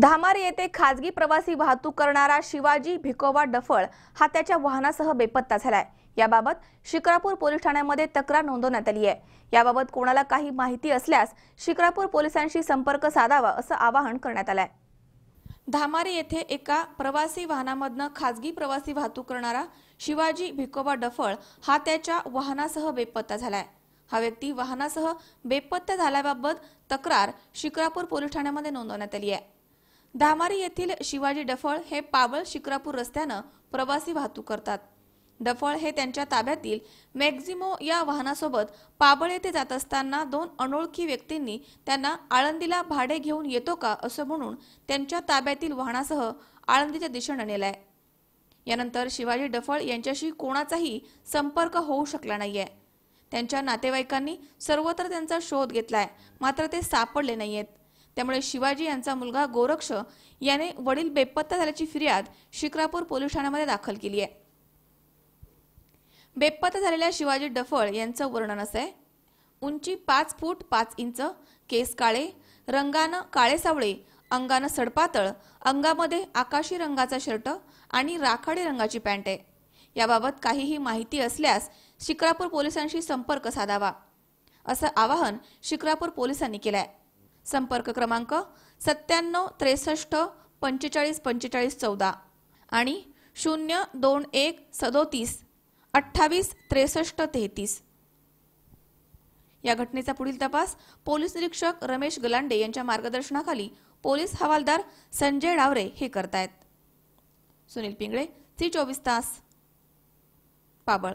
धामारे येथे खाजगी प्रवासी वाहतूक करणारा शिवाजी भिकोवा डफळ हा त्याच्या वाहनासह बेपत्ता झालाय. याबाबत शिक्रापूर पोलीस ठाण्यामध्ये तक्रार नोंदवण्यात आली आहे. याबाबत कोणाला काही माहिती असल्यास शिक्रापूर पोलिसांशी संपर्क साधावा असं आवाहन करण्यात आलंय. धामारी येथे एका प्रवासी वाहनामधनं खाजगी प्रवासी वाहतूक करणारा शिवाजी भिकोबा डफळ हा त्याच्या वाहनासह बेपत्ता झालाय. हा व्यक्ती वाहनासह बेपत्ता झाल्याबाबत तक्रार शिक्रापूर पोलीस ठाण्यामध्ये नोंदवण्यात आली आहे. धामारी येथील शिवाजी डफळ हे पाबळ शिक्रापूर रस्त्यानं प्रवासी वाहतूक करतात. डफळ हे त्यांच्या ताब्यातील मॅक्झिमो या वाहनासोबत पाबळ येथे जात असताना दोन अनोळखी व्यक्तींनी त्यांना आळंदीला भाडे घेऊन येतो का असं म्हणून त्यांच्या ताब्यातील वाहनासह आळंदीच्या दिशेनं नेलाय. यानंतर शिवाजी डफळ यांच्याशी कोणाचाही संपर्क होऊ शकला नाहीये. त्यांच्या नातेवाईकांनी सर्वत्र त्यांचा शोध घेतलाय मात्र ते सापडले नाहीयेत. त्यामुळे शिवाजी यांचा मुलगा गोरक्ष याने वडील बेपत्ता झाल्याची फिर्याद शिक्रापूर पोलीस ठाण्यामध्ये दाखल केली आहे. बेपत्ता झालेल्या शिवाजी डफळ यांचं वर्णन असं आहे. उंची पाच फूट पाच इंच केस काळे रंगानं काळे सावळे अंगानं सडपातळ अंगामध्ये आकाशी रंगाचा शर्ट आणि राखाडी रंगाची पॅन्ट आहे. याबाबत काहीही माहिती असल्यास शिक्रापूर पोलिसांशी संपर्क साधावा असं आवाहन शिक्रापूर पोलिसांनी केलं आहे संपर्क क्रमांक सत्त्याण्णव त्रेसष्ट पंचेचाळीस पंचेचाळीस चौदा आणि शून्य दोन एक सदोतीस अठ्ठावीस त्रेसष्ट तेहतीस. या घटनेचा पुढील तपास पोलीस निरीक्षक रमेश गलांडे यांच्या मार्गदर्शनाखाली पोलीस हवालदार संजय डावरे हे करतायत. सुनील पिंगळे सी चोवीस तास पाबळ.